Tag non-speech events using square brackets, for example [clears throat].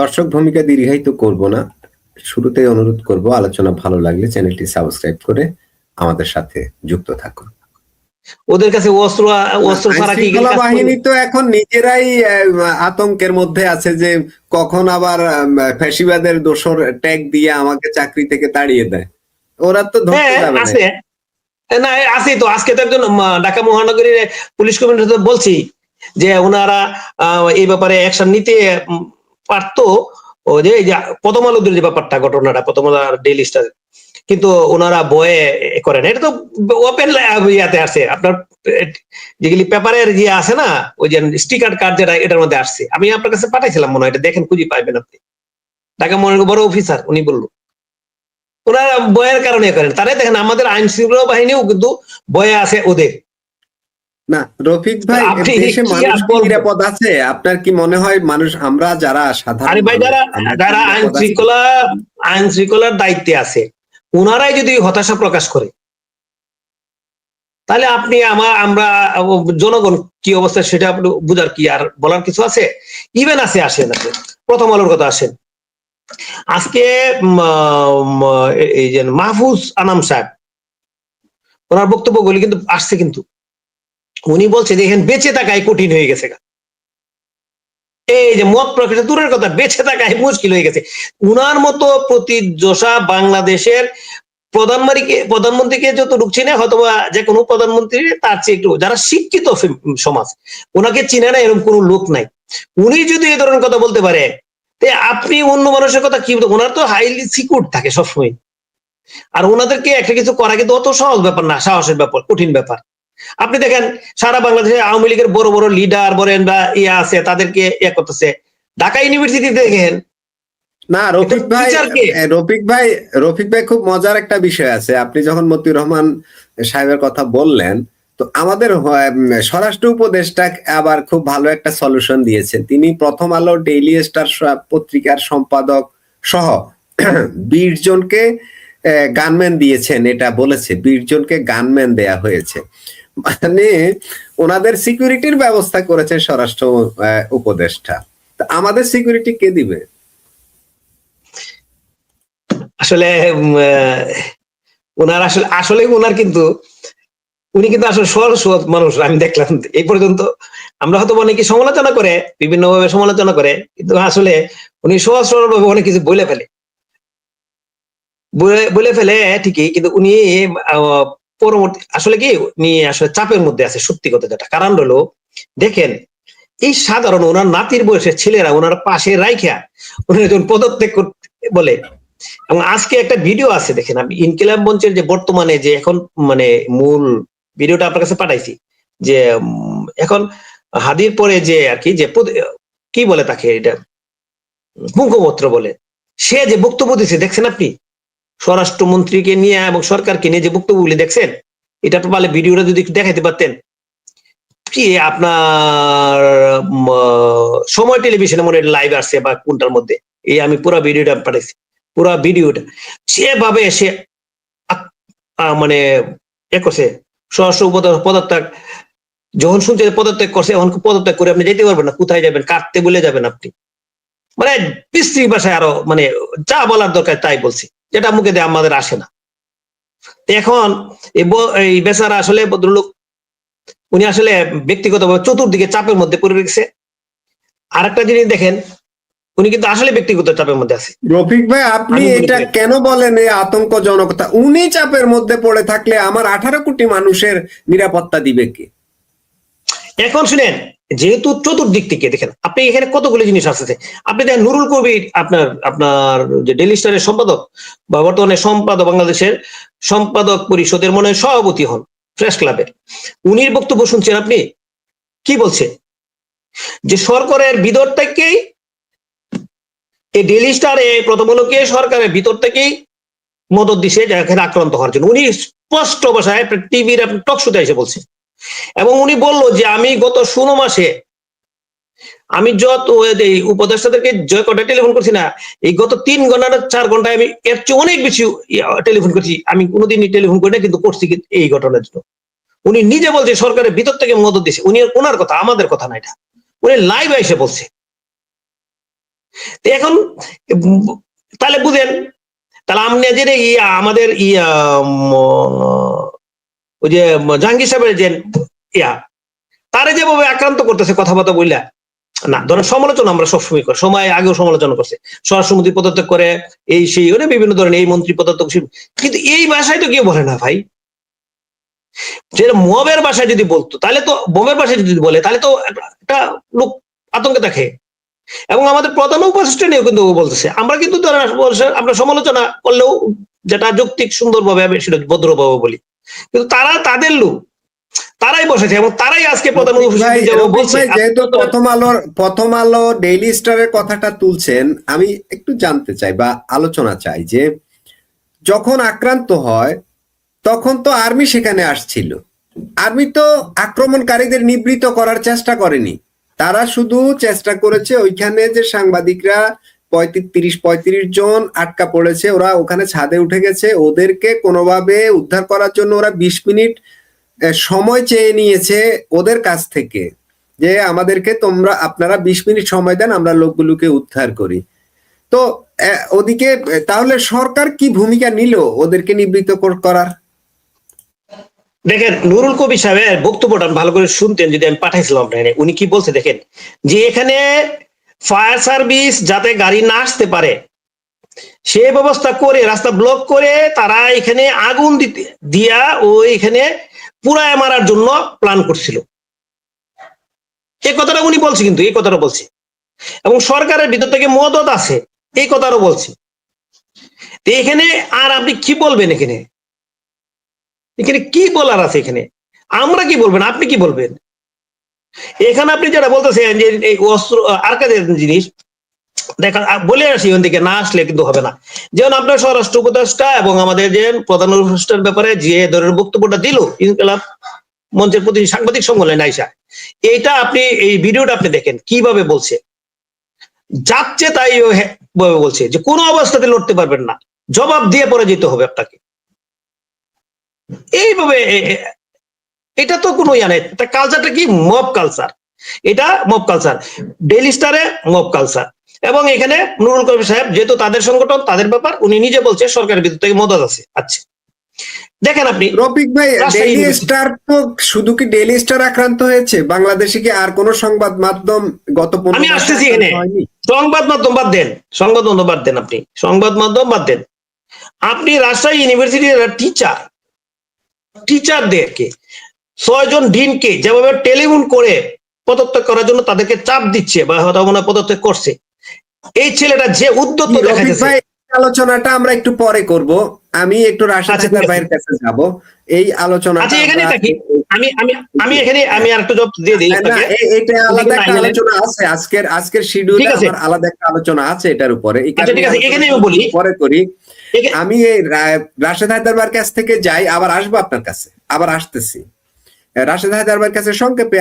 দর্শক ভূমিকা দীর্ঘায়িত করব না। শুরুতেই অনুরোধ করব আলোচনা ভালো লাগলে চ্যানেলটি সাবস্ক্রাইব করে আমাদের সাথে যুক্ত থাকুন। ওদের কাছে অস্ত্র অস্ত্র ছাড়া কি বাহিনী তো এখন নিজেরাই আতঙ্কের মধ্যে আছে যে কখন আবার ফ্যাসিবাদের দোসর ট্যাগ দিয়ে আমাকে চাকরি থেকে তাড়িয়ে দেয়। ওরা তো ধরতে হ্যাঁ যাবে না। আছে। না আছে তো। আজকে তো একজন ঢাকা মহানগরীর পুলিশ কমিশনার বলছি যে ওনারা এই ব্যাপারে অ্যাকশন নিতে পারতো যে এই যে প্রথম আলোদের যে ব্যাপারটা, ঘটনাটা প্রথম আলোর ডেইলি স্টার কিন্তু ওনারা বয়ে করেন। এটা তো ওপেন ইয়াতে আছে আপনার, যেগুলি পেপারের যে আছে না, ওই যে স্টিকার কার্ড যেটা, এটার মধ্যে আসছে। আমি আপনার কাছে পাঠাইছিলাম মনে হয়, এটা দেখেন, খুঁজে পাইবেন আপনি। ঢাকা মহানগর বড় অফিসার উনি বলল। ওনারা বয়ের কারণে করেন। তারাই দেখেন, আমাদের আইন শৃঙ্খলা বাহিনীও কিন্তু বয়ে আছে ওদের। না রফিক ভাই দেশে মানুষ কি নিরাপদ আছে? আপনার কি মনে হয় মানুষ আমরা যারা সাধারণ আরে ভাই যারা যারা আইন শৃঙ্খলা আইন শৃঙ্খলার দায়িত্বে আছে ওনারাই যদি হতাশা প্রকাশ করে তাহলে আপনি আমার আমরা জনগণ কি অবস্থা সেটা বুঝার কি আর বলার কিছু আছে? ইভেন আছে আসেন আছে প্রথম আলোর কথা আসেন। আজকে এই যে মাহফুজ আনাম সাহেব ওনার বক্তব্যগুলি কিন্তু আসছে কিন্তু। উনি বলছে যে, এখানে বেঁচে থাকাই কঠিন হয়ে গেছে এই যে মত প্রকাশ দূরের কথা, বেঁচে থাকাই মুশকিল হয়ে গেছে। উনার মতো প্রতিযোষা বাংলাদেশের প্রধানমন্ত্রীকে প্রধানমন্ত্রীকে যত ঢুকছে না হয়তো যে কোনো প্রধানমন্ত্রী তার চেয়ে একটু, যারা শিক্ষিত সমাজ, ওনাকে চিনে না এরকম কোনো লোক নাই। উনি যদি এই ধরনের কথা বলতে পারে, তে আপনি অন্য মানুষের কথা কি ওনার তো হাইলি সিকিউর থাকে সবসময়। আর ওনাদেরকে একটা কিছু করা কিন্তু অত সহজ ব্যাপার না, সাহসের ব্যাপার, কঠিন ব্যাপার। আপনি দেখেন সারা বাংলাদেশে আওয়ামী লীগের বড় বড় লিডার বলেন বা ইয়ে আছে তাদেরকে ইয়ে করতেছে। ঢাকা ইউনিভার্সিটি দেখেন না রফিক ভাই রফিক ভাই রফিক ভাই খুব মজার একটা বিষয় আছে। আপনি যখন মতিউর রহমান সাহেবের কথা বললেন তো আমাদের স্বরাষ্ট্র উপদেষ্টা আবার খুব ভালো একটা সলিউশন দিয়েছেন। তিনি প্রথম আলো ডেইলি স্টার পত্রিকার সম্পাদক সহ [clears throat] বিশ জনকে গানম্যান দিয়েছেন এটা বলেছে। বিশ জনকে গানম্যান দেয়া হয়েছে। মানে ওনাদের সিকিউরিটির ব্যবস্থা করেছে স্বরাষ্ট্র উপদেষ্টা। আমাদের সিকিউরিটি কে দিবে? আসলে ওনার আসলে আসলে ওনার কিন্তু, উনি কিন্তু আসলে সরল সহজ মানুষ, আমি দেখলাম এই পর্যন্ত। আমরা হয়তো অনেকে সমালোচনা করে বিভিন্ন ভাবে সমালোচনা করে, কিন্তু আসলে উনি সহজ সরল ভাবে অনেক কিছু বলে ফেলে। বলে- ফেলে ঠিকই, কিন্তু উনি পরবর্তী আসলে কি উনি আসলে চাপের মধ্যে আছে সত্যি কথা যেটা। কারণ হলো, দেখেন, এই সাধারণ ওনার নাতির বয়সের ছেলেরা ওনার পাশে রাইখা উনি যখন পদত্যাগ করতে বলে। এবং আজকে একটা ভিডিও আছে, দেখেন আমি ইনকিলাব মঞ্চের যে বর্তমানে যে এখন মানে মূল ভিডিওটা আপনার কাছে পাঠাইছি, যে এখন হাদির পরে যে আর কি, যে কি বলে তাকে এটা? মুখপত্র বলে। সে যে বক্তব্য দিচ্ছে দেখছেন আপনি? স্বরাষ্ট্রমন্ত্রীকে নিয়ে এবং সরকারকে নিয়ে যে বক্তব্যগুলি দেখছেন, এটা তো পারলে ভিডিওটা যদি দেখাইতে পারতেন, কি আপনার সময় টেলিভিশনে মনে লাইভ আসছে বা কোনটার মধ্যে? এই আমি পুরো ভিডিওটা পাঠাইছি, পুরো ভিডিওটা। সেভাবে সে মানে এ করছে, স্বরাষ্ট্র পদত্যাগ, যখন শুনছে পদত্যাগ করছে, এখন পদত্যাগ করে আপনি যেতে পারবেন না, কোথায় যাবেন কাটতে বলে যাবেন আপনি। মানে পিস্ত্রি ভাষায় আরও মানে যা বলার দরকার তাই বলছি। যেটা মুখে দিয়ে আমাদের আসে না। এখন এই বেচারা আসলে ভদ্রলোক উনি আসলে ব্যক্তিগতভাবে চতুর্দিকে চাপের মধ্যে পড়ে রেখেছে আর একটা জিনিস দেখেন উনি কিন্তু আসলে ব্যক্তিগত চাপের মধ্যে আছে। রফিক ভাই আপনি এটা কেন বলেন এই আতঙ্কজনকতা? উনি চাপের মধ্যে পড়ে থাকলে আমার আঠারো কোটি মানুষের নিরাপত্তা দিবে কে? এখন শুনেন যেহেতু চতুর্দিক থেকে দেখেন, আপনি এখানে কতগুলো জিনিস আসছে আপনি দেখেন নুরুল কবির আপনার আপনার যে ডেলি স্টারের সম্পাদক বা বর্তমানে সম্পাদক বাংলাদেশের সম্পাদক পরিষদের মনে সভাপতি হন প্রেস ক্লাবের। উনির বক্তব্য শুনছেন আপনি? কি বলছে? যে সরকারের ভিতর থেকেই এই ডেলি স্টারে প্রথম হলোকে সরকারের ভিতর থেকেই মদত দিছে যে এখানে আক্রান্ত হওয়ার জন্য। উনি স্পষ্ট ভাষায় টিভির টক শুতে এসে বলছে। এবং উনি বলল যে আমি গত ষোলো মাসে, আমি যত উপদেষ্টাদেরকে জয় কটা টেলিফোন করছি না, এই গত তিন ঘণ্টা চার ঘন্টায় আমি এর চেয়ে অনেক বেশি টেলিফোন করছি। আমি কোনোদিনই টেলিফোন করি না, কিন্তু করছি এই ঘটনার জন্য। উনি নিজে বলছে, সরকারের ভিতর থেকে মদত দিছে। উনি ওনার কথা, আমাদের কথা না এটা। উনি লাইভ এসে বলছে। এখন, তাহলে বুঝেন, তাহলে আপনি যে আমাদের ইয়া ওই যে জাহাঙ্গীর সাহেবের যে ইয়া, তারে যেভাবে আক্রান্ত করতেছে কথাবার্তা বললা না, ধরেন সমালোচনা আমরা সবসময় করি, সময় আগেও সমালোচনা করছে। স্বরাষ্ট্রমন্ত্রী পদত্যাগ করে এই সেই, ওরে বিভিন্ন ধরনের এই মন্ত্রী পদত্যাগ কিন্তু এই ভাষায় তো কেউ বলে না ভাই। যে মবের ভাষায় যদি বলতো, তাহলে তো বোমের ভাষায় যদি বলে, তাহলে তো একটা- লোক আতঙ্কে থাকে এবং আমাদের প্রধান উপদেষ্টা নিয়েও কিন্তু বলতেছে। আমরা কিন্তু আমরা সমালোচনা করলেও যেটা যৌক্তিক, সুন্দরভাবে আমি সেটা ভদ্রভাবে বলি। কিন্তু তারা তাদের লোক। তারাই বসেছে এবং তারাই আজকে যেহেতু প্রথম আলোর প্রথম আলো ডেইলি স্টারের কথাটা তুলছেন আমি একটু জানতে চাই বা আলোচনা চাই যে যখন আক্রান্ত হয় তখন তো আর্মি সেখানে আসছিল। আর্মি তো আক্রমণকারীদের নিবৃত করার চেষ্টা করেনি। তারা শুধু চেষ্টা করেছে ওইখানে যে সাংবাদিকরা পঁয়ত্রিশ, তিরিশ, পঁয়ত্রিশ জন আটকা পড়েছে। ওরা ওখানে ছাদে উঠে গেছে। ওদেরকে কোনোভাবে উদ্ধার করার জন্য ওরা বিশ মিনিট সময় চেয়ে নিয়েছে ওদের কাছ থেকে যে আমাদেরকে তোমরা, আপনারা বিশ মিনিট সময় দেন, আমরা লোকগুলোকে উদ্ধার করি। তো ওদিকে তাহলে সরকার কি ভূমিকা নিল ওদেরকে নিবৃত্ত কর- করার? দেখেন, নুরুল কবি সাহেবের বক্তব্যটা ভালো করে শুনতেন, যদি আমি পাঠাইছিলাম উনি কি বলছে, দেখেন, যে এখানে ফায়ার সার্ভিস যাতে গাড়ি না আসতে পারে। সে ব্যবস্থা করে, রাস্তা ব্লক করে তারা এখানে আগুন দিতে, দিয়া ও এখানে পুরায় মারার জন্য প্ল্যান করছিল। এই কথাটা উনি বলছে কিন্তু, এই কথাটা বলছে। এবং সরকারের ভিতর থেকে মদত আছে, এই কথাটাও বলছে। এখানে আর আপনি কি বলবেন এখানে? এখানে কি বলার আছে এখানে? আমরা কি বলবেন? আপনি কি বলবেন? এখানে আপনি যেটা বলতেছেন যে এই অস্ত্র, আর জিনিস দেখা আ- বলে আসি ওখান থেকে, না আসলে কিন্তু হবে না। যেমন আপনার স্বরাষ্ট্র উপদেষ্টা এবং আমাদের যে প্রধান উপদেষ্টার ব্যাপারে যে ধরনের বক্তব্যটা দিল ইনকলাব মঞ্চের প্রতি সাংবাদিক সম্মেলনে আইসা, এইটা আপনি, এই ভিডিওটা আপনি দেখেন, কীভাবে বলছে। যাচ্ছে তাই বলছে যে কোনো অবস্থাতে লড়তে পারবেন না। জবাব দিয়ে পরাজিত হবে আপনাকে। এইভাবে এটা তো কোনো ইয়া নেই। এটা কালচারটা কি? মব কালচার এটা মব কালচার ডেইলি স্টারে মব কালচার এবং এখানে নুরুল কবির সাহেব যেহেতু তাদের সংগঠন তাদের ব্যাপার উনি নিজে বলছে সরকারের ভিতর থেকে মদত আছে। আচ্ছা। দেখেন আপনি রফিক ভাই ডেইলি। স্টার তো শুধু কি ডেইলি স্টার আক্রান্ত হয়েছে? বাংলাদেশে কি আর কোনো সংবাদ মাধ্যম গত আমি আসতেছি এখানে। সংবাদ মাধ্যম বাদ দেন। সংবাদ মাধ্যম বাদ দেন আপনি। সংবাদ মাধ্যম বাদ দেন। আপনি রাজশাহী ইউনিভার্সিটির টিচার টিচারদেরকে ছয়জন ডিনকে যেভাবে টেলিফোন করে পদত্যাগ করার জন্য তাদেরকে চাপ দিচ্ছে বা হয়তো মনে পদত্যাগ করছে। এই ছেলেটা যে উদ্যত আলোচনাটা আমরা একটু পরে করব। আমি একটু আচ্ছা, হায়দার। ভাইয়ের কাছে যাব। এই আলোচনাটা আচ্ছা এখানে থাকি। আমি আমি আমি এখানে আমি আর একটু জব দিয়ে দিই এটা আলাদা একটা আলোচনা আছে। আজকের আজকের শিডিউলে আমার আলাদা একটা আলোচনা আছে এটার উপরে। আচ্ছা, ঠিক আছে, এখানে আমি বলি। পরে করি। আমি এই রাশেদ হায়দারবার কাছ থেকে যাই আবার আসব আপনার কাছে। আবার আসতেছি। রাশেদ হায়দারবার কাছে সংক্ষেপে